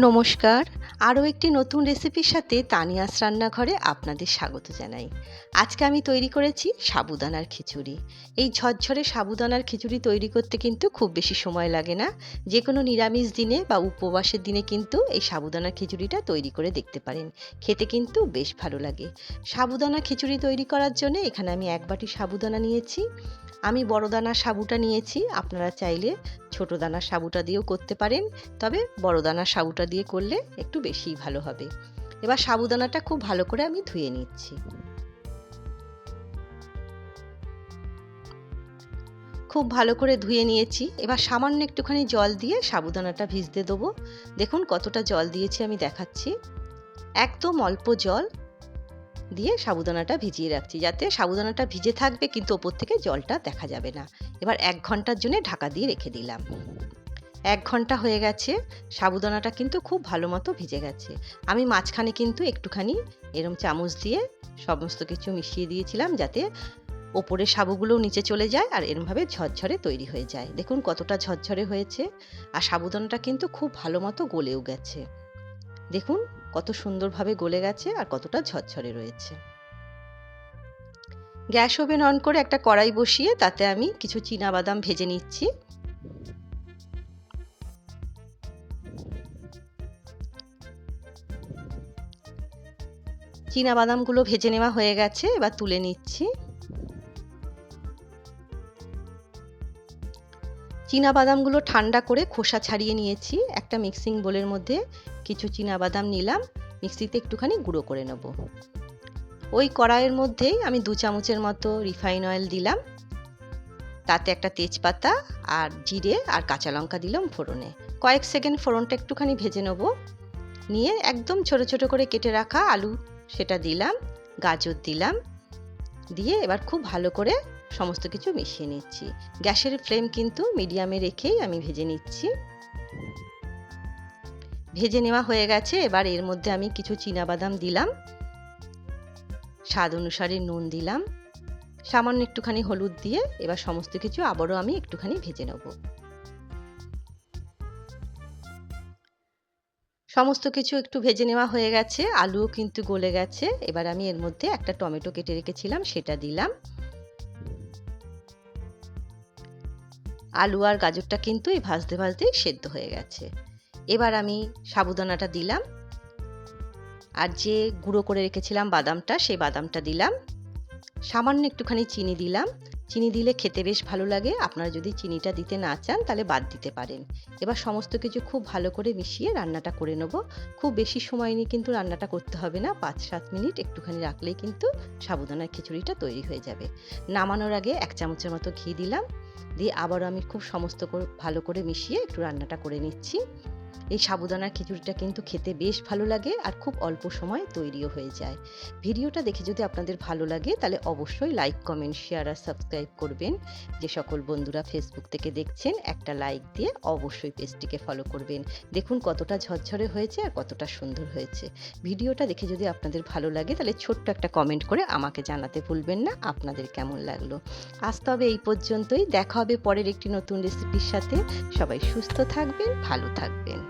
নমস্কার। আরও একটি নতুন রেসিপির সাথে তানিয়াস রান্নাঘরে আপনাদের স্বাগত জানাই। আজকে আমি তৈরি করেছি সাবুদানার খিচুড়ি। এই ঝরঝরে সাবুদানার খিচুড়ি তৈরি করতে কিন্তু খুব বেশি সময় লাগে না। যে কোনো নিরামিষ দিনে বা উপবাসের দিনে কিন্তু এই সাবুদানার খিচুড়িটা তৈরি করে দেখতে পারেন। খেতে কিন্তু বেশ ভালো লাগে। সাবুদানা খিচুড়ি তৈরি করার জন্য এখানে আমি এক বাটি সাবুদানা নিয়েছি। আমি বড় দানার সাবুটা নিয়েছি, আপনারা চাইলে ছোট দানার সাবুটা দিয়েও করতে পারেন, তবে বড় দানার সাবুটা দিয়ে করলে একটু বেশিই ভালো হবে। এবার সাবুদানাটা খুব ভালো করে আমি ধুয়ে নিচ্ছি। খুব ভালো করে ধুয়ে নিয়েছি, এবার সামান্য একটুখানি জল দিয়ে সাবুদানাটা ভিজতে দেবো। দেখুন কতটা জল দিয়েছি আমি দেখাচ্ছি। একদম অল্প জল দিয়ে সাবুদানাটা ভিজিয়ে রাখছি। যাতে সাবুদানাটা ভিজে থাকবে, কিন্তু ওপর থেকে জলটা দেখা যাবে না। এবার এক ঘণ্টার জন্য ঢাকা দিয়ে রেখে দিলাম। এক ঘণ্টা হয়ে গেছে, সাবুদানাটা কিন্তু খুব ভালো মতো ভিজে গেছে। আমি মাঝখানে কিন্তু একটুখানি এরম চামচ দিয়ে সমস্ত কিছু মিশিয়ে দিয়েছিলাম যাতে ওপরে সাবুগুলোও নিচে চলে যায় আর এরমভাবে ঝরঝরে তৈরি হয়ে যায়। দেখুন কতটা ঝরঝরে হয়েছে। আর সাবুদানাটা কিন্তু খুব ভালো মতো গলেও গেছে। দেখুন কত সুন্দরভাবে গলে গেছে আর কতটা ঝরঝরে রয়েছে। গ্যাস ওভেন অন করে একটা কড়াই বসিয়ে তাতে আমি কিছু বাদাম ভেজে নিচ্ছি। বাদামগুলো ভেজে নেওয়া হয়ে গেছে, এবার তুলে নিচ্ছি। বাদামগুলো ঠান্ডা করে খোসা ছাড়িয়ে নিয়েছি একটা মিক্সিং বোলের মধ্যে। কিছু বাদাম নিলাম, মিক্সিতে একটুখানি গুঁড়ো করে নেব। ওই কড়াইয়ের মধ্যেই আমি দু চামচের মতো রিফাইন অয়েল দিলাম। তাতে একটা তেজপাতা আর জিরে আর কাঁচা লঙ্কা দিলাম ফোড়নে। কয়েক সেকেন্ড ফোড়নটা একটুখানি ভেজে নেব। নিয়ে একদম ছোট ছোট করে কেটে রাখা আলু সেটা দিলাম, গাজর দিলাম। দিয়ে এবার খুব ভালো করে সমস্ত কিছু মিশিয়ে নিচ্ছি। গ্যাসের ফ্লেম কিন্তু মিডিয়ামে রেখেই আমি ভেজে নিচ্ছি। ভেজে নেওয়া হয়ে গেছে, এবার এর মধ্যে আমি কিছু বাদাম দিলাম। স্বাদ অনুসারে নুন দিলাম। সামান্য একটুখানি হলুদ দিয়ে এবার সমস্ত কিছু আবারও আমি একটুখানি ভেজে নেব। সমস্ত কিছু একটু ভেজে নেওয়া হয়ে গেছে, আলুও কিন্তু গলে গেছে। এবার আমি এর মধ্যে একটা টমেটো কেটে রেখেছিলাম, সেটা দিলাম। আলু আর গাজরটা কিন্তু এই ভাজতে ভাজতেই সেদ্ধ হয়ে গেছে। এবার আমি সাবুদানাটা দিলাম। আর যে গুঁড়ো করে রেখেছিলাম বাদামটা, সেই বাদামটা দিলাম। সামান্য একটুখানি চিনি দিলাম। চিনি দিলে খেতে বেশ ভালো লাগে। আপনারা যদি চিনিটা দিতে না চান, তাহলে বাদ দিতে পারেন। এবার সমস্ত কিছু খুব ভালো করে মিশিয়ে রান্নাটা করে নেব। খুব বেশি সময় নিয়ে কিন্তু রান্নাটা করতে হবে না। পাঁচ সাত মিনিট একটুখানি রাখলেই কিন্তু সাবুদানার খিচুড়িটা তৈরি হয়ে যাবে। নামানোর আগে এক চামচের মতো ঘি দিলাম। দিয়ে আবারও আমি খুব সমস্ত ভালো করে মিশিয়ে একটু রান্নাটা করে নিচ্ছি। এই সাবুদানার খিচুড়িটা কিন্তু খেতে বেশ ভালো লাগে আর খুব অল্প সময় তৈরিও হয়ে যায়। ভিডিওটা দেখে যদি আপনাদের ভালো লাগে, তাহলে অবশ্যই লাইক কমেন্ট শেয়ার আর সাবস্ক্রাইব করবেন। যে সকল বন্ধুরা ফেসবুক থেকে দেখছেন, একটা লাইক দিয়ে অবশ্যই পেজটিকে ফলো করবেন। দেখুন কতটা ঝরঝরে হয়েছে আর কতটা সুন্দর হয়েছে। ভিডিওটা দেখে যদি আপনাদের ভালো লাগে, তাহলে ছোট্ট একটা কমেন্ট করে আমাকে জানাতে ভুলবেন না, আপনাদের কেমন লাগল। আজ তবে এই পর্যন্তই। দেখা হবে পরের একটি নতুন রেসিপির সাথে। সবাই সুস্থ থাকবেন, ভালো থাকবেন।